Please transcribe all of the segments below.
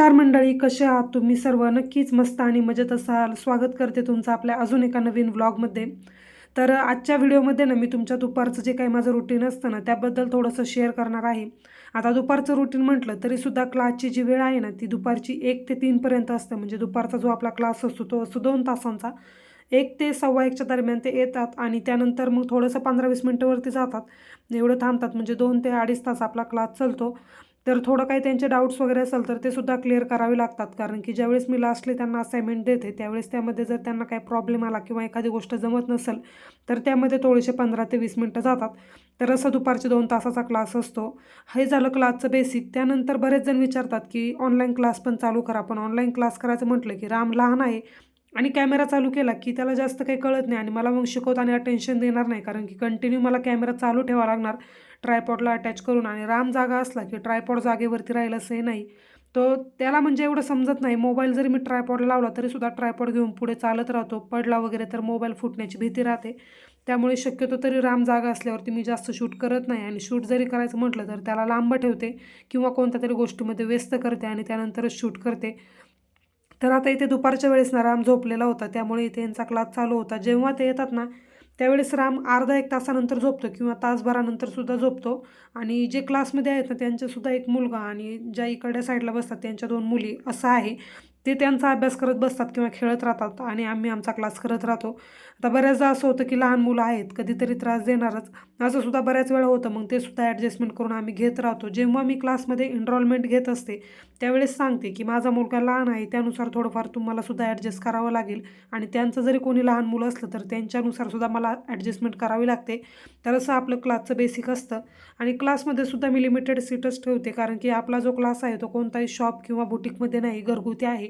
नमस्कार मंडळी कसे आहात तुम्ही सर्व? नक्कीच मस्त आणि मजेत असाल. स्वागत करते तुमचं आपल्या अजून एका नवीन व्लॉगमध्ये तर आजच्या व्हिडिओमध्ये ना मी तुमच्या दुपारचं जे काही माझं रुटीन असतं ना त्याबद्दल थोडंसं शेअर करणार आहे. आता दुपारचं रुटीन म्हटलं तरीसुद्धा क्लासची जी वेळ आहे ना ती दुपारची एक ते तीनपर्यंत असतं. म्हणजे दुपारचा जो आपला क्लास असतो तो असतो दोन तासांचा. एक ते सव्वा एकच्या दरम्यान ते येतात आणि त्यानंतर मग थोडंसं पंधरा वीस मिनटंवरती जातात. एवढं थांबतात. म्हणजे दोन ते अडीच तास आपला क्लास चालतो. तर थोडं काही त्यांचे डाऊट्स वगैरे असेल तर ते सुद्धा क्लिअर करावे लागतात. कारण की ज्यावेळेस मी लास्टली त्यांना असाइनमेंट देते त्यावेळेस त्यामध्ये जर त्यांना काही प्रॉब्लेम आला किंवा एखादी गोष्ट जमत नसेल तर त्यामध्ये थोडेसे पंधरा ते वीस मिनटं जातात. तर असं दुपारचे दोन तासाचा क्लास असतो. हे झालं क्लासचं बेसिक त्यानंतर बरेच जण विचारतात की ऑनलाईन क्लास पण चालू करा. पण ऑनलाईन क्लास करायचं म्हटलं की राम लहान आहे. आणि कॅमेरा चालू केला की त्याला जास्त काही कळत नाही आणि मला मग शिकवताना अटेन्शन देणार नाही. कारण की कंटिन्यू मला कॅमेरा चालू ठेवावा लागणार. ट्रायपॉडला अटॅच करून आणि राम जागा असला की ट्रायपॉड जागेवरती राहील असंही नाही. तो त्याला म्हणजे एवढं समजत नाही. मोबाईल जरी मी ट्रायपॉड लावला तरीसुद्धा ट्रायपॉड घेऊन पुढे चालत राहतो. पडला वगैरे तर मोबाईल फुटण्याची भीती राहते. त्यामुळे शक्यतो तरी राम जागा असल्यावरती मी जास्त शूट करत नाही आणि शूट जरी करायचं म्हटलं तर त्याला लांब ठेवते किंवा कोणत्या तरी गोष्टीमध्ये व्यस्त करते आणि त्यानंतरच शूट करते. तर आता इथे दुपारच्या वेळेस ना राम झोपलेला होता. त्यामुळे इथे यांचा क्लास चालू होता. जेव्हा ते येतात ना त्यावेळेस राम अर्धा एक तासानंतर झोपतो किंवा तासभरानंतर सुद्धा झोपतो. आणि जे क्लासमध्ये आहेत ना त्यांच्यासुद्धा एक मुलगा आणि ज्या इकडच्या साईडला बसतात त्यांच्या दोन मुली असं आहे. ते त्यांचा अभ्यास करत बसतात किंवा खेळत राहतात आणि आम्ही आमचा क्लास करत राहतो. आता बऱ्याचदा असं होतं की लहान मुलं आहेत कधीतरी त्रास देणारच. असं सुद्धा बऱ्याच वेळा होतं. मग ते सुद्धा ॲडजस्टमेंट करून आम्ही घेत राहतो. जेव्हा मी क्लासमध्ये एनरोलमेंट घेत असते त्यावेळेस सांगते की माझा मुलगा लहान आहे त्यानुसार थोडंफार तुम्हाला सुद्धा ॲडजस्ट करावं लागेल. आणि त्यांचं जरी कोणी लहान मुलं असलं तर त्यांच्यानुसार सुद्धा मला ॲडजस्टमेंट करावी लागते. तर असं आपलं क्लासचं बेसिक असतं. आणि क्लासमध्ये सुद्धा मी लिमिटेड सीटच ठेवते. कारण की आपला जो क्लास आहे तो कोणताही शॉप किंवा बुटीकमध्ये नाही घरगुती आहे.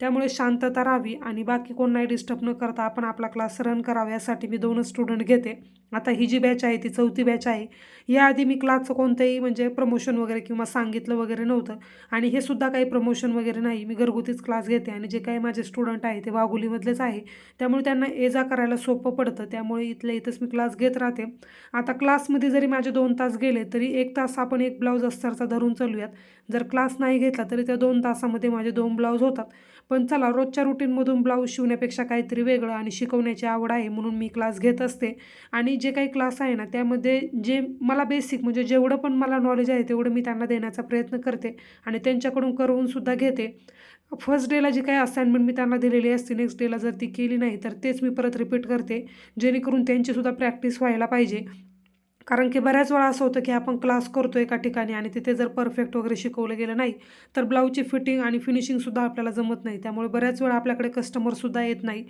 त्यामुळे शांतता राहावी आणि बाकी कोण नाही डिस्टर्ब न करता आपण आपला क्लास रन करावा यासाठी मी दोनच स्टुडंट घेते. आता ही जी बॅच आहे ती चौथी बॅच आहे. याआधी मी क्लासचं कोणतंही म्हणजे प्रमोशन वगैरे किंवा सांगितलं वगैरे नव्हतं. आणि हे सुद्धा काही प्रमोशन वगैरे नाही. मी घरगुतीच क्लास घेते आणि जे काही माझे स्टुडंट आहे ते वाघुलीमधलेच आहे. त्यामुळे त्यांना ये जा करायला सोपं पडतं. त्यामुळे इथल्या इथंच मी क्लास घेत राहते. आता क्लासमध्ये जरी माझे दोन तास गेले तरी एक तास आपण एक ब्लाऊज अस्तरचा धरून चालूयात. जर क्लास नाही घेतला तरी त्या दोन तासामध्ये माझे दोन ब्लाऊज होतात. पण चला रोजच्या रुटीनमधून ब्लाऊज शिवण्यापेक्षा काहीतरी वेगळं आणि शिकवण्याची आवड आहे म्हणून मी क्लास घेत असते. आणि जे काही क्लास आहे ना त्यामध्ये जे मला बेसिक म्हणजे जेवढं पण मला नॉलेज आहे तेवढं मी त्यांना देण्याचा प्रयत्न करते आणि त्यांच्याकडून करूनसुद्धा घेते. फर्स्ट डेला जी काही असाइनमेंट मी त्यांना दिलेली असते नेक्स्ट डेला जर ती केली नाही तर तेच मी परत रिपीट करते. जेणेकरून त्यांचीसुद्धा प्रॅक्टिस व्हायला पाहिजे. कारण की बऱ्याच वेळा असं होतं की आपण क्लास करतो एका ठिकाणी आणि तिथे जर परफेक्ट वगैरे शिकवलं गेलं नाही तर ब्लाऊजची फिटिंग आणि फिनिशिंगसुद्धा आपल्याला जमत नाही. त्यामुळे बऱ्याच वेळा आपल्याकडे कस्टमरसुद्धा येत नाही.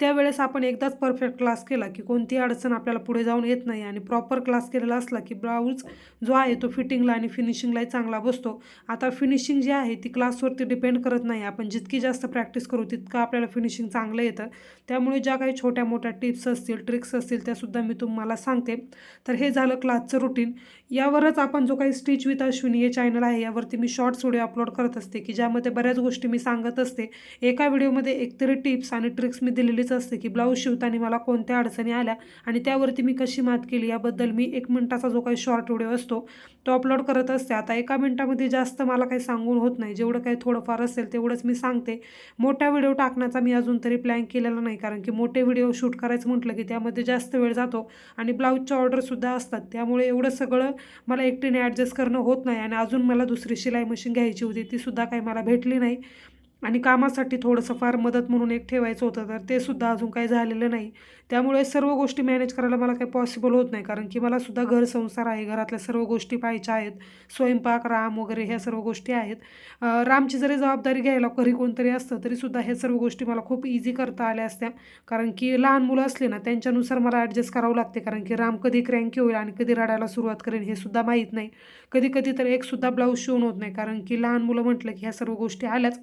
त्यावेळेस आपण एकदाच परफेक्ट क्लास केला की कोणतीही अडचण आपल्याला पुढे जाऊन येत नाही आणि प्रॉपर क्लास केलेला असला की ब्लाऊज जो आहे तो फिटिंगला आणि फिनिशिंगलाही चांगला बसतो. आता फिनिशिंग जी आहे ती क्लासवरती डिपेंड करत नाही. आपण जितकी जास्त प्रॅक्टिस करू तितकं आपल्याला फिनिशिंग चांगलं येतं. त्यामुळे ज्या काही छोट्या मोठ्या टिप्स असतील ट्रिक्स असतील त्यासुद्धा मी तुम्हाला सांगते. तर हे झालं क्लासचं रुटीन यावरच आपण जो काही स्टिच विथ अश्विनी हे चॅनल आहे यावरती मी शॉर्ट्स व्हिडिओ अपलोड करत असते की ज्यामध्ये बऱ्याच गोष्टी मी सांगत असते. एका व्हिडिओमध्ये एकतरी टिप्स आणि ट्रिक्स मी दिलेलीच असते की ब्लाऊज शिवताना मला कोणत्या अडचणी आल्या आणि त्यावरती मी कशी मात केली याबद्दल मी एक मिनटाचा जो काही शॉर्ट व्हिडिओ असतो तो अपलोड करत असते. आता एका मिनटामध्ये जास्त मला काही सांगून होत नाही जेवढं काही थोडंफार असेल तेवढंच मी सांगते. मोठा व्हिडिओ टाकण्याचा मी अजून तरी प्लॅन केलेला नाही कारण की मोठे व्हिडिओ शूट करायचं म्हटलं की त्यामध्ये जास्त वेळ जातो आणि ब्लाऊजच्या ऑर्डरसुद्धा असतात. त्यामुळे एवढं सगळं मला एकटीने ॲडजस्ट करणं होत नाही आणि अजून मला दुसरी शिलाई मशीन घ्यायची होती तीसुद्धा काही मला भेटली नाही. आणि कामासाठी थोडंसं फार मदत म्हणून एक ठेवायचं होतं तर ते सुद्धा अजून काही झालेलं नाही. त्यामुळे सर्व गोष्टी मॅनेज करायला मला काही पॉसिबल होत नाही कारण की मला सुद्धा घर संसार आहे घरातल्या सर्व गोष्टी पाहायच्या आहेत. स्वयंपाक राम वगैरे ह्या सर्व गोष्टी आहेत. रामची जरी जबाबदारी घ्यायला घरी कोणतरी असतं तरीसुद्धा ह्या सर्व गोष्टी मला खूप इझी करता आल्या असत्या. कारण की लहान मुलं असले ना त्यांच्यानुसार मला ॲडजस्ट करावं लागते कारण की राम कधी क्रँकी होईल आणि कधी रडायला सुरुवात करेल हे सुद्धा माहीत नाही. कधी कधी तर एकसुद्धा ब्लाऊज शिवून होत नाही कारण की लहान मुलं म्हटलं की ह्या सर्व गोष्टी आल्याच.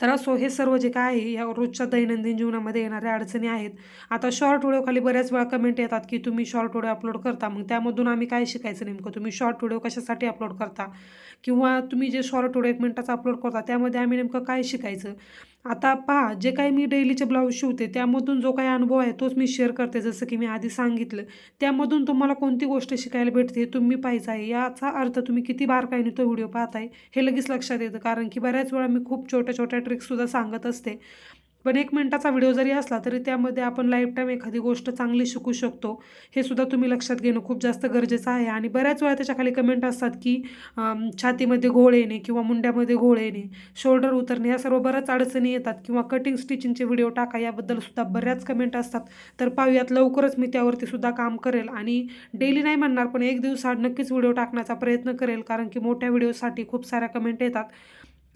तर असो हो, हे सर्व जे काय आहे या रोजच्या दैनंदिन जीवनामध्ये येणाऱ्या अडचणी आहेत. आता शॉर्ट व्हिडिओखाली बऱ्याच वेळा कमेंट येतात की तुम्ही शॉर्ट व्हिडिओ अपलोड करता. मग त्यामधून आम्ही काय शिकायचं नेमकं? तुम्ही शॉर्ट व्हिडिओ कशासाठी अपलोड करता? किंवा तुम्ही जे शॉर्ट व्हिडिओ एक मिनटाचा अपलोड करता त्यामध्ये आम्ही नेमकं काय शिकायचं? आता पहा जे काही मी डेलीचे ब्लाऊज शिवते त्यामधून जो काही अनुभव आहे तोच मी शेअर करते जसं की मी आधी सांगितलं. त्यामधून तुम्हाला कोणती गोष्ट शिकायला भेटते हे तुम्ही पाहिजे आहे. याचा अर्थ तुम्ही किती बारकाईने तो व्हिडिओ पाहताय हे लगेच लक्षात येतं. कारण की बऱ्याच वेळा मी खूप छोट्या छोट्या ट्रिक्ससुद्धा सांगत असते. पण एक मिनटाचा व्हिडिओ जरी असला तरी त्यामध्ये आपण लाईफ टाईम एखादी गोष्ट चांगली शिकू शकतो. हे सुद्धा तुम्ही लक्षात घेणं खूप जास्त गरजेचं आहे. आणि बऱ्याच वेळा त्याच्याखाली कमेंट असतात की छातीमध्ये घोळ येणे किंवा मुंड्यामध्ये घोळ येणे शोल्डर उतरणे या सर्व बऱ्याच अडचणी येतात किंवा कटिंग स्टिचिंगचे व्हिडिओ टाका याबद्दल सुद्धा बऱ्याच कमेंट असतात. तर पाहूयात लवकरच मी त्यावरती सुद्धा काम करेल. आणि डेली नाही म्हणणार पण एक दिवसाआड नक्कीच व्हिडिओ टाकण्याचा प्रयत्न करेल कारण की मोठ्या व्हिडिओसाठी खूप साऱ्या कमेंट येतात.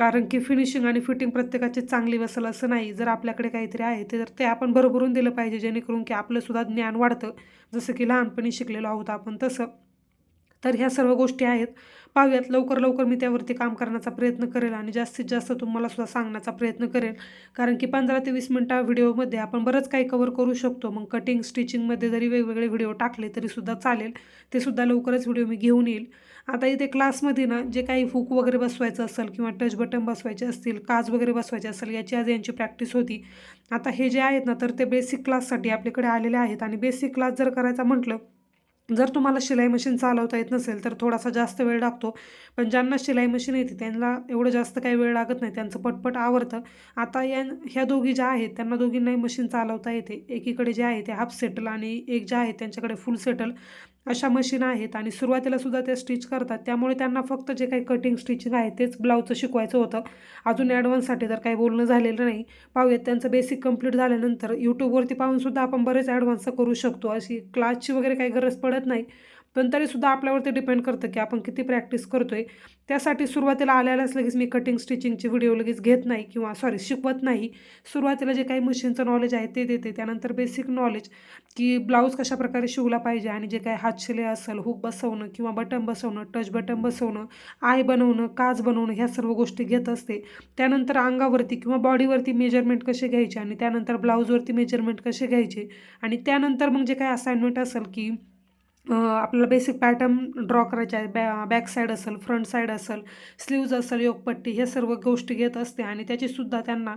कारण की फिनिशिंग आणि फिटिंग प्रत्येकाची चांगली बसेल असं नाही. जर आपल्याकडे काहीतरी आहे ते तर ते आपण भरभरून दिलं पाहिजे जेणेकरून की आपलंसुद्धा ज्ञान वाढतं. जसं की लहानपणी शिकलेलो आहोत आपण तसं. तर ह्या सर्व गोष्टी आहेत. पाहूयात लवकर लवकर मी त्यावरती काम करण्याचा प्रयत्न करेल आणि जास्तीत जास्त तुम्हाला सुद्धा सांगण्याचा प्रयत्न करेल. कारण की पंधरा ते वीस मिनटा व्हिडिओमध्ये आपण बरंच काही कवर करू शकतो. मग कटिंग स्टिचिंगमध्ये जरी वेगवेगळे व्हिडिओ टाकले तरीसुद्धा चालेल. ते सुद्धा लवकरच व्हिडिओ मी घेऊन येईल. आता इथे क्लासमध्ये ना जे काही हुक वगैरे बसवायचं असेल किंवा टच बटन बसवायचे असतील काज वगैरे बसवायचे असेल याची आज यांची प्रॅक्टिस होती. आता हे जे आहेत ना तर ते बेसिक क्लाससाठी आपल्याकडे आलेले आहेत. आणि बेसिक क्लास जर करायचा म्हटलं जर तुम्हाला शिलाई मशीन चालवता येत नसेल तर थोडासा जास्त वेळ लागतो. पण ज्यांना शिलाई मशीन येते त्यांना एवढं जास्त काही वेळ लागत नाही त्यांचं पटपट आवडतं. आता या ह्या दोघी ज्या आहेत त्यांना दोघींनाही मशीन चालवता येते. एकीकडे जे आहे ते हाफ सेटल आणि एक जे आहे त्यांच्याकडे फुल सेटल अशा मशीन आहेत आणि सुरुवातीला सुद्धा ते स्टिच करतात. त्यामुळे त्यांना फक्त जे काही कटिंग स्टिचिंग आहे तेच ब्लाऊजचं शिकवायचं होतं. अजून ॲडव्हान्ससाठी तर काही बोलणं झालेलं नाही. पाहूयात त्यांचं बेसिक कंप्लीट झाल्यानंतर यूट्यूबवरती पाहूनसुद्धा आपण बरेच ॲडव्हान्स करू शकतो. अशी क्लासची वगैरे काही गरज पडत नाही. पण तरीसुद्धा आपल्यावरती डिपेंड करतं की आपण किती प्रॅक्टिस करतो आहे त्यासाठी सुरुवातीला आल्यालाच लगेच मी कटिंग स्टिचिंगचे व्हिडिओ लगेच घेत नाही किंवा सॉरी शिकवत नाही. सुरुवातीला जे काही मशीनचं नॉलेज आहे ते देते. त्यानंतर बेसिक नॉलेज की ब्लाऊज कशाप्रकारे शिवला पाहिजे आणि जे काही हातशिले असेल हुक बसवणं किंवा बटन बसवणं टच बटन बसवणं आय बनवणं काज बनवणं ह्या सर्व गोष्टी घेत असते. त्यानंतर अंगावरती किंवा बॉडीवरती मेजरमेंट कसे घ्यायचे आणि त्यानंतर ब्लाऊजवरती मेजरमेंट कसे घ्यायचे आणि त्यानंतर मग जे काही असाइनमेंट असेल की आपल्याला बेसिक पॅटर्न ड्रॉ करायचे आहे बॅ बॅक साईड असेल फ्रंट साईड असेल स्लीव्ज असेल योगपट्टी हे सर्व गोष्टी घेत असते आणि त्याचीसुद्धा त्यांना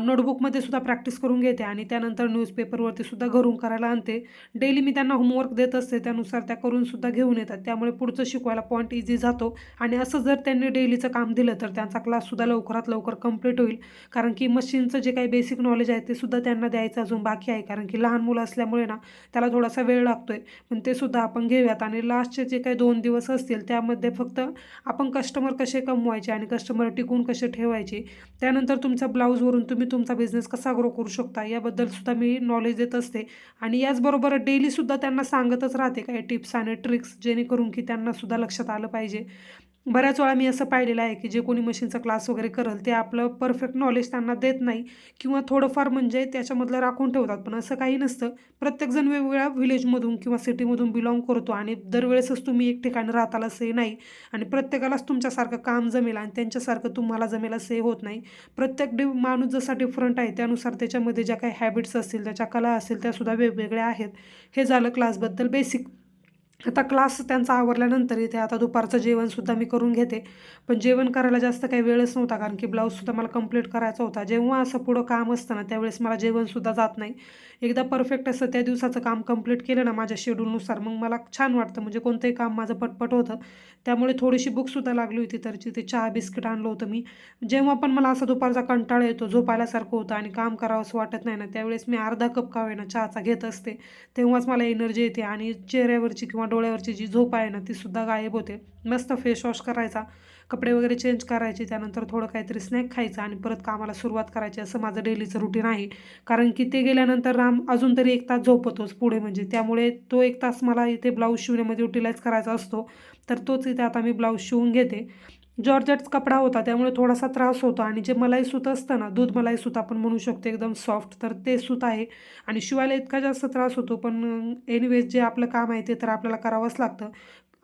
नोटबुकमध्ये सुद्धा प्रॅक्टिस करून घेते आणि त्यानंतर न्यूजपेपरवरती सुद्धा घरून करायला आणते. डेली मी त्यांना होमवर्क देत असते त्यानुसार त्या करूनसुद्धा घेऊन येतात. त्यामुळे पुढचं शिकवायला पॉईंट इझी जातो आणि असं जर त्यांनी डेलीचं काम दिलं तर त्यांचा क्लाससुद्धा लवकरात लवकर कंप्लीट होईल. कारण की मशीनचं जे काही बेसिक नॉलेज आहे ते सुद्धा त्यांना द्यायचं अजून बाकी आहे. कारण की लहान मुलं असल्यामुळे ना त्याला थोडासा वेळ लागतो आहे पण ते सुद्धा आपण घेऊयात. आणि लास्टचे जे काही दोन दिवस असतील त्यामध्ये फक्त आपण कस्टमर कसे कमवायचे आणि कस्टमर टिकून कसे ठेवायचे त्यानंतर तुमच्या ब्लाऊजवरून तुम्ही तुमचा बिझनेस कसा ग्रो करू शकता याबद्दल सुद्धा मी नॉलेज देत असते. आणि याचबरोबर डेलीसुद्धा त्यांना सांगतच राहते काही टिप्स आणि ट्रिक्स जेणेकरून की त्यांना सुद्धा लक्षात आलं पाहिजे. बऱ्याच वेळा मी असं पाहिलेलं आहे की जे कोणी मशीनचा क्लास वगैरे करेल ते आपलं परफेक्ट नॉलेज त्यांना देत नाही किंवा थोडंफार म्हणजे त्याच्यामधलं राखून ठेवतात. पण असं काही नसतं. प्रत्येकजण वेगवेगळ्या विलेजमधून किंवा सिटीमधून बिलॉंग करतो आणि दरवेळेसच तुम्ही एक ठिकाणी राहताल असंही नाही आणि प्रत्येकालाच तुमच्यासारखं काम जमेल आणि त्यांच्यासारखं तुम्हाला जमेल असंही होत नाही. प्रत्येक डि माणूस जसा डिफरंट आहे त्यानुसार त्याच्यामध्ये ज्या काही हॅबिट्स असतील त्याच्या कला असतील त्यासुद्धा वेगवेगळ्या आहेत. हे झालं क्लासबद्दल बेसिक आता क्लास त्यांचा आवरल्यानंतर इथे आता दुपारचं जेवणसुद्धा मी करून घेते. पण जेवण करायला जास्त काही वेळच नव्हता कारण की ब्लाऊजसुद्धा मला कंप्लीट करायचा होता. जेव्हा असं पुढं काम असतं ना त्यावेळेस मला जेवणसुद्धा जात नाही. एकदा परफेक्ट असं त्या दिवसाचं काम कंप्लीट केलं ना माझ्या शेड्यूलनुसार मग मला छान वाटतं. म्हणजे कोणतंही काम माझं पटपट होतं. त्यामुळे थोडीशी बुकसुद्धा लागली होती तर तिथे चहा बिस्किट आणलं होतं मी. जेव्हा पण मला असा दुपारचा कंटाळा येतो झोपायलासारखं होतं आणि काम करावं असं वाटत नाही ना त्यावेळेस मी अर्धा कप का होईना चहाचा घेत असते. तेव्हाच मला एनर्जी येते आणि चेहऱ्यावरची किंवा डोळ्यावरची जी झोप आहे ना ती सुद्धा गायब होते. मस्त फेस वॉश करायचा कपडे वगैरे चेंज करायचे त्यानंतर थोडं काहीतरी स्नॅक खायचं आणि परत कामाला सुरुवात करायची. असं माझं डेलीचं रुटीन आहे. कारण की ते गेल्यानंतर राम अजून तरी एक तास झोपतोच पुढे म्हणजे. त्यामुळे तो एक तास मला इथे ब्लाऊज शिवण्यामध्ये युटिलाइज करायचा असतो. तर तोच इथे आता मी ब्लाऊज शिवून घेते. जॉर्जट कपडा होता त्यामुळे थोडासा त्रास होतो. आणि जे मलाई सूत असतं ना दूध मलाई सूत आपण म्हणू शकतो एकदम सॉफ्ट तर ते सूत आहे. आणि शिवायला इतका जास्त त्रास होतो पण एनिवेज जे आपलं काम आहे ते तर आपल्याला करावंच लागतं.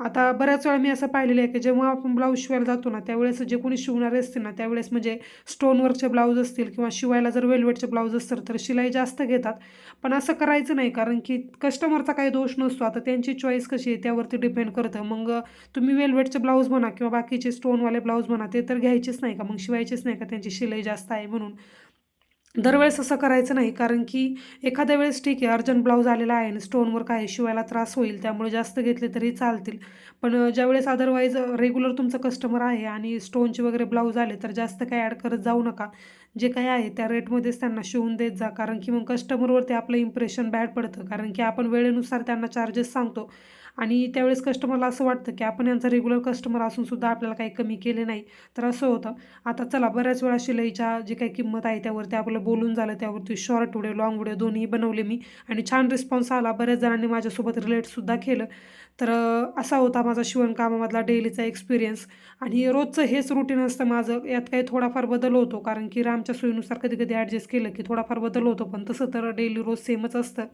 आता बऱ्याच वेळा मी असं पाहिलेलं आहे की जेव्हा आपण ब्लाऊज शिवायला जातो ना त्यावेळेस जे कोणी शिवणारे असतील ना त्यावेळेस म्हणजे स्टोनवर्कचे ब्लाऊज असतील किंवा शिवायला जर वेलवेटचे ब्लाऊज असतील तर शिलाई जास्त घेतात. पण असं करायचं नाही कारण की कस्टमरचा काही दोष नसतो. आता त्यांची चॉईस कशी आहे त्यावरती डिपेंड करतं. मग तुम्ही वेलवेटचे ब्लाऊज म्हणा किंवा बाकीचे स्टोनवाले ब्लाऊज म्हणा ते तर घ्यायचेच नाही का? मग शिवायचेच नाही का? त्यांची शिलाई जास्त आहे म्हणून. दरवेळेस असं करायचं नाही कारण की एखाद्या वेळेस ठीक आहे अर्जंट ब्लाऊज आलेला आहे आणि स्टोनवर काय शिवायला त्रास होईल त्यामुळे जास्त घेतले तरी चालतील. पण ज्यावेळेस अदरवाईज रेग्युलर तुमचं कस्टमर आहे आणि स्टोनचे वगैरे ब्लाऊज आले तर जास्त काही ॲड करत जाऊ नका. जे काही आहे त्या रेटमध्येच त्यांना शिवून देत जा कारण की मग कस्टमरवरती आपलं इम्प्रेशन बॅड पडतं कारण की आपण वेळेनुसार त्यांना चार्जेस सांगतो. आणि त्यावेळेस कस्टमरला असं वाटतं की आपण यांचा रेग्युलर कस्टमर असूनसुद्धा आपल्याला काही कमी केले नाही. तर असं होतं. आता चला बऱ्याच वेळा शिलाईच्या जी काही किंमत आहे त्यावरती आपलं बोलून झालं त्यावरती शॉर्ट व्हिडिओ लॉंग व्हिडिओ दोन्ही बनवले मी. आणि छान रिस्पॉन्स आला. बऱ्याच जणांनी माझ्यासोबत रिलेटसुद्धा केलं. तर असा होता माझा शिवणकामामधला डेलीचा एक्सपिरियन्स आणि रोजचं हेच रुटीन असतं माझं. यात काही थोडाफार बदल होतो. कारण की रामच्या सोयीनुसार कधी कधी ॲडजस्ट केलं की थोडाफार बदल होतो. पण तसं तर डेली रोज सेमच असतं.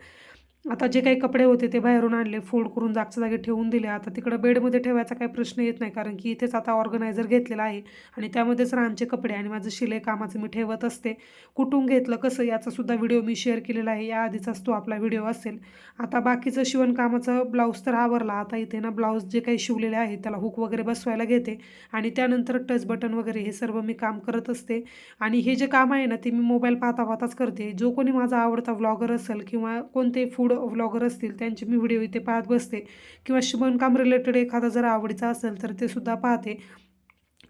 आता जे काही कपडे होते ते बाहेरून आणले फोल्ड करून जागच्या जागी ठेवून दिले. आता तिकडं बेडमध्ये ठेवायचा काही प्रश्न येत नाही कारण की इथेच आता ऑर्गनायझर घेतलेला आहे आणि त्यामध्येच रामचे कपडे आणि माझं शिलाई कामाचं मी ठेवत असते. कुठून घेतलं कसं याचासुद्धा व्हिडिओ मी शेअर केलेला आहे. याआधीचाच तो आपला व्हिडिओ असेल. आता बाकीचं शिवणकामाचं ब्लाऊज तर आवरला. आता इथे ना ब्लाऊज जे काही शिवलेले आहे त्याला हुक वगैरे बसवायला घेते आणि त्यानंतर टच बटन वगैरे हे सर्व मी काम करत असते. आणि हे जे काम आहे ना ते मी मोबाईल पाहता पाहताच करते. जो कोणी माझा आवडता व्लॉगर असेल किंवा कोणते फूड व्लॉगर असतील त्यांचे मी व्हिडिओ इथे पाहत बसते. किंवा शिवणकाम रिलेटेड एखादा जर आवडीचा असेल तर ते सुद्धा पाहते.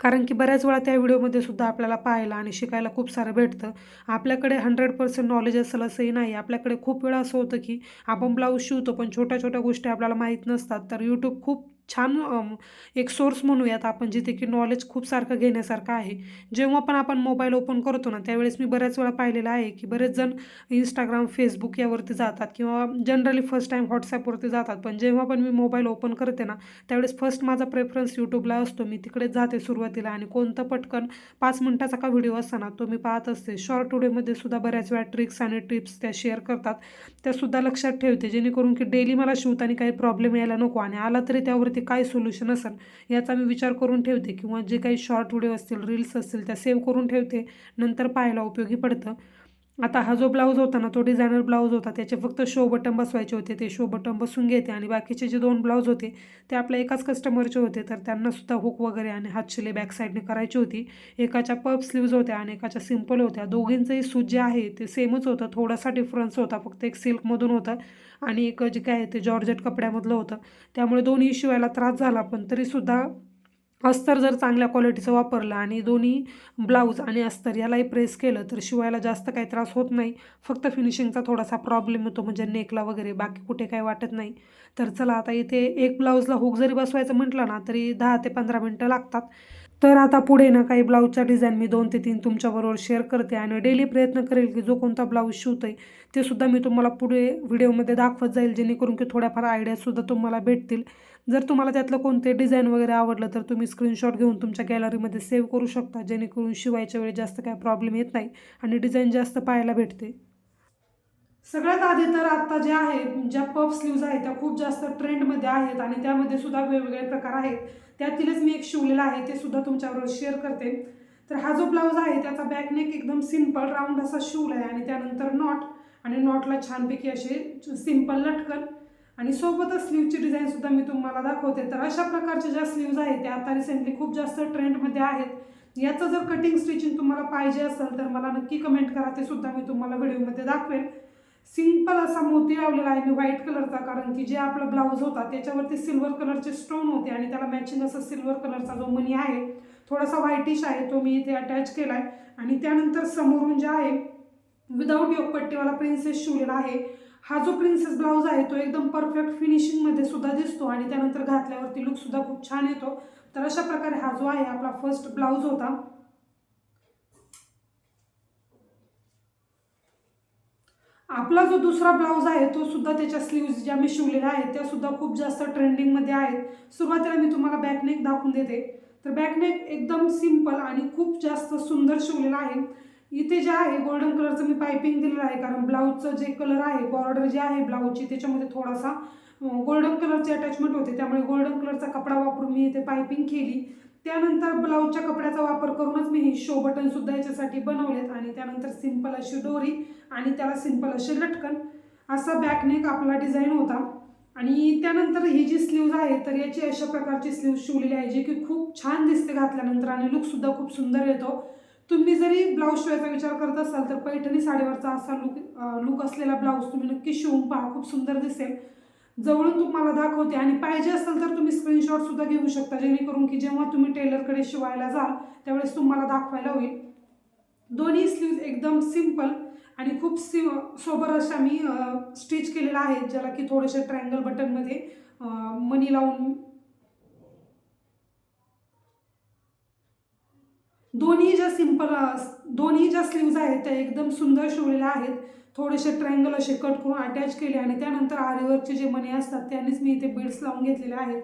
कारण की बऱ्याच वेळा त्या व्हिडिओमध्ये सुद्धा आपल्याला पाहायला आणि शिकायला खूप सारं भेटतं. आपल्याकडे हंड्रेड पर्सेंट नॉलेज असेल असंही नाही. आपल्याकडे खूप वेळा असं होतं की आपण ब्लाऊज शिवतो पण छोट्या छोट्या गोष्टी आपल्याला माहीत नसतात. तर यूट्यूब खूप छान एक सोर्स म्हणूयात आपण जिथे की नॉलेज खूप सारखं घेण्यासारखं आहे. जेव्हा पण आपण मोबाईल ओपन करतो ना त्यावेळेस मी बऱ्याच वेळा पाहिलेलं आहे की बरेच जण इंस्टाग्राम फेसबुक यावरती जातात किंवा जनरली फर्स्ट टाईम व्हॉट्सॲपवरती जातात. पण जेव्हा पण मी मोबाईल ओपन करते ना त्यावेळेस फर्स्ट माझा प्रेफरन्स यूट्यूबला असतो. मी तिकडेच जाते सुरुवातीला आणि कोणतं पटकन पाच मिनटाचा का व्हिडिओ असताना तो मी पाहत असते. शॉर्ट व्हिडिओमध्ये सुद्धा बऱ्याच वेळा ट्रिक्स आणि टिप्स त्या शेअर करतात. त्यासुद्धा लक्षात ठेवते जेणेकरून की डेली मला शिवताना काही प्रॉब्लेम यायला नको आणि आला तरी त्यावरती काय सोल्युशन असेल याचा मी विचार करून ठेवते. किंवा जे काही शॉर्ट व्हिडिओ असतील रील्स असतील त्या सेव्ह करून ठेवते. नंतर पाहायला उपयोगी पडतं. आता हा जो ब्लाऊज होता ना तो डिझायनर ब्लाऊज होता. त्याचे फक्त शो बटन बसवायचे होते. ते शो बटन बसून घेते आणि बाकीचे जे दोन ब्लाऊज होते ते आपल्या एकाच कस्टमरचे होते. तर त्यांनासुद्धा हुक वगैरे आणि हातशिले बॅक साईडने करायची होती. एकाच्या पप स्लीव्ज होत्या आणि एकाच्या सिंपल होत्या. दोघींचंही सूज जे आहे ते सेमच होतं. थोडासा डिफरन्स होता. फक्त एक सिल्कमधून होतं आणि एक जे काय आहे ते जॉर्जेट कपड्यामधलं होतं. त्यामुळे दोन्ही शिवायला त्रास झाला पण तरीसुद्धा अस्तर जर चांगल्या क्वालिटीचं वापरलं आणि दोन्ही ब्लाऊज आणि अस्तर यालाही प्रेस केलं तर शिवायला जास्त काही त्रास होत नाही. फक्त फिनिशिंगचा थोडासा प्रॉब्लेम येतो म्हणजे नेकला वगैरे बाकी कुठे काही वाटत नाही. तर चला आता इथे एक ब्लाऊजला हुक जरी बसवायचं म्हटलं ना तरी दहा ते पंधरा मिनटं लागतात. तर आता पुढे ना काही ब्लाऊजच्या डिझाईन मी दोन ते तीन तुमच्याबरोबर शेअर करते आणि डेली प्रयत्न करेल की जो कोणता ब्लाऊज शिवतोय ते सुद्धा मी तुम्हाला पुढे व्हिडिओमध्ये दाखवत जाईल जेणेकरून की थोड्याफार आयडियासुद्धा तुम्हाला भेटतील. जर तुम्हाला त्यातलं कोणते डिझाईन वगैरे आवडलं तर तुम्ही स्क्रीनशॉट घेऊन तुमच्या गॅलरीमध्ये सेव्ह करू शकता. जेणेकरून शिवायच्या वेळी जास्त काय प्रॉब्लेम येत नाही आणि डिझाईन जास्त पाहायला भेटते. सगळ्यात आधी तर आत्ता ज्या आहेत ज्या पफ स्लीव्ज आहेत त्या खूप जास्त ट्रेंडमध्ये आहेत आणि त्यामध्ये सुद्धा वेगवेगळे प्रकार आहेत. त्यातीलच मी एक शिवलेला आहे ते सुद्धा तुमच्याबरोबर शेअर करते. तर हा जो ब्लाऊज आहे त्याचा बॅकनेक एकदम सिंपल राऊंड असा शिवला आहे आणि त्यानंतर नॉट आणि नॉटला छानपैकी असे सिंपल लटकन आणि सोबतच स्लीवची डिझाईनसुद्धा मी तुम्हाला दाखवते. तर अशा प्रकारच्या ज्या स्लीव्ज आहेत त्या आता रिसेंटली खूप जास्त ट्रेंडमध्ये आहेत. याचं जर कटिंग स्टिचिंग तुम्हाला पाहिजे असेल तर मला नक्की कमेंट करा. ते सुद्धा मी तुम्हाला व्हिडिओमध्ये दाखवेल सिंपल असा मोती लावलेला आहे मी व्हाईट कलरचा कारण की जे आपला ब्लाऊज होता त्याच्यावरती सिल्वर कलरचे स्टोन होते आणि त्याला मॅचिंग असं सिल्वर कलरचा जो मनी आहे थोडासा व्हाईटिश आहे तो मी इथे अटॅच केला आहे आणि त्यानंतर समोरून जे आहे विदाऊट योगपट्टीवाला प्रिन्सेस शिवलेला आहे. हा जो प्रिन्सेस ब्लाऊज आहे तो एकदम परफेक्ट फिनिशिंगमध्ये सुद्धा दिसतो आणि त्यानंतर घातल्यावरती लुकसुद्धा खूप छान येतो. तर अशा प्रकारे हा जो आहे आपला फर्स्ट ब्लाऊज होता. आपला जो दुसरा ब्लाऊज आहे तो सुद्धा त्याच्या स्लीव्ज ज्या मी शिवलेल्या आहेत त्या सुद्धा खूप जास्त ट्रेंडिंगमध्ये आहेत. सुरुवातीला मी तुम्हाला बॅकनेक दाखवून देते. तर बॅकनेक एकदम सिंपल आणि खूप जास्त सुंदर शिवलेला आहे. इथे जे आहे गोल्डन कलरचं मी पायपिंग दिलेलं आहे कारण ब्लाऊजचं जे कलर आहे बॉर्डर जे आहे ब्लाऊजची त्याच्यामध्ये थोडासा गोल्डन कलरची अटॅचमेंट होते. त्यामुळे गोल्डन कलरचा कपडा वापरून मी इथे पायपिंग केली. त्यानंतर ब्लाऊजच्या कपड्याचा वापर करूनच मी हे शो बटनसुद्धा याच्यासाठी बनवलेत. आणि त्यानंतर सिंपल अशी डोरी आणि त्याला सिंपल असे लटकन असा बॅकनेक आपला डिझाईन होता. आणि त्यानंतर ही जी स्लीव्ज आहे तर याची अशा प्रकारची स्लीव्ज शिवलेली आहे जी की खूप छान दिसते घातल्यानंतर. आणि लुकसुद्धा खूप सुंदर येतो. तुम्ही जरी ब्लाऊज शिवायचा विचार करत असाल तर पैठणी साडीवरचा असा लुक लुक असलेला ब्लाऊज तुम्ही नक्की शिवून पहा. खूप सुंदर दिसेल. जवळून तुम्हाला दाखवते. आणि पाहिजे असेल तर तुम्ही स्क्रीनशॉट सुद्धा घेऊ शकता. जेणेकरून की जेव्हा तुम्ही टेलरकडे शिवायला जाल त्यावेळेस तुम्हाला दाखवायला होईल. दोन्ही स्लीव्ज एकदम सिंपल आणि खूप सि सोबर अशा मी स्टिच केलेल्या आहेत ज्याला की थोडेसे ट्रायंगल बटनमध्ये मनी लावून दोन्ही ज्या सिंपल दोन्ही ज्या स्लीव्ज आहेत त्या एकदम सुंदर शिवलेल्या आहेत. थोडेसे ट्रँगल असे कट करून अटॅच केले आणि त्यानंतर आरेवरचे जे मणी असतात त्यांनीच मी इथे बीड्स लावून घेतलेले आहेत.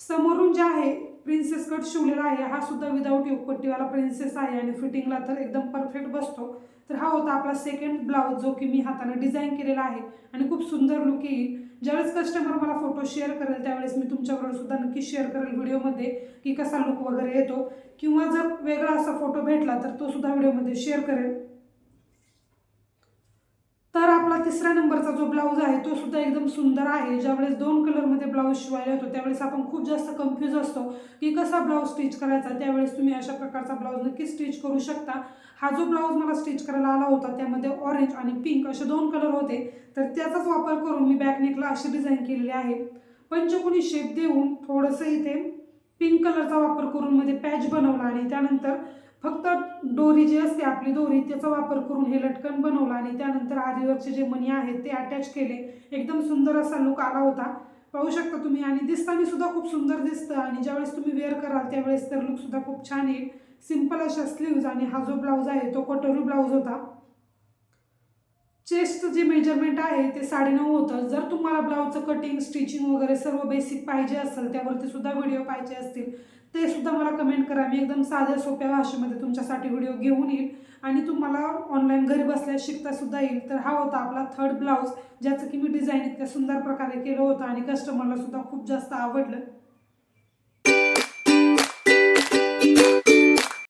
समोरून जे आहे प्रिन्सेस कट शिवलेला आहे हा सुद्धा विदाऊट योगपट्टीवाला प्रिन्सेस आहे आणि फिटिंगला तर एकदम परफेक्ट बसतो. तर हा होता आपला सेकंड ब्लाऊज जो की मी हाताने डिझाईन केलेला आहे. आणि खूप सुंदर लुक येईल. ज्यावेळेस कस्टमर मला फोटो शेअर करेल त्यावेळेस मी तुमच्याबरोबर सुद्धा नक्की शेअर करेल व्हिडिओमध्ये की कसा लुक वगैरे येतो. किंवा जर वेगळा असा फोटो भेटला तर तो सुद्धा व्हिडिओमध्ये शेअर करेल तर आपला तिसऱ्या नंबरचा जो ब्लाऊज आहे तो सुद्धा एकदम सुंदर आहे. ज्यावेळेस दोन कलरमध्ये ब्लाऊज शिवायला येतो त्यावेळेस आपण खूप जास्त कन्फ्यूज असतो की कसा ब्लाऊज स्टिच करायचा. त्यावेळेस तुम्ही अशा प्रकारचा ब्लाऊज नक्की स्टिच करू शकता. हा जो ब्लाऊज मला स्टिच करायला आला होता त्यामध्ये ऑरेंज आणि पिंक असे दोन कलर होते. तर त्याचाच वापर करून मी बॅकनेकला अशी डिझाईन केलेली आहे. पंचकोनी शेप देऊन थोडंसं इथे पिंक कलरचा वापर करून मध्ये पॅच बनवला आणि त्यानंतर फक्त दोरी जी असते आपली दोरी त्याचा वापर करून हे लटकन बनवलं आणि त्यानंतर आरीवरचे जे मणी आहेत ते अटॅच केले. एकदम सुंदर असा लुक आला होता. पाहू शकता तुम्ही आणि दिसताना सुद्धा खूप सुंदर दिसतं. आणि ज्यावेळेस तुम्ही वेअर कराल त्यावेळेस तर लुक सुद्धा खूप छान येईल. सिंपल अशा स्लीव्ज आणि हा जो ब्लाऊज आहे तो कटोरी ब्लाऊज होता. चेस्ट जे मेजरमेंट आहे ते साडेनऊ होतं. जर तुम्हाला ब्लाऊजचं कटिंग स्टिचिंग वगैरे सर्व बेसिक पाहिजे असेल त्यावरती सुद्धा व्हिडिओ पाहिजे असतील ते सुद्धा मला कमेंट करा. मी एकदम साध्या सोप्या भाषेमध्ये तुमच्यासाठी व्हिडिओ घेऊन येईल. आणि तुम्हाला ऑनलाईन घरी बसल्या शिकतासुद्धा येईल. तर हा होता आपला थर्ड ब्लाऊज ज्याचं की मी डिझाईन इतक्या सुंदर प्रकारे केलं होतं आणि कस्टमरला सुद्धा खूप जास्त आवडलं.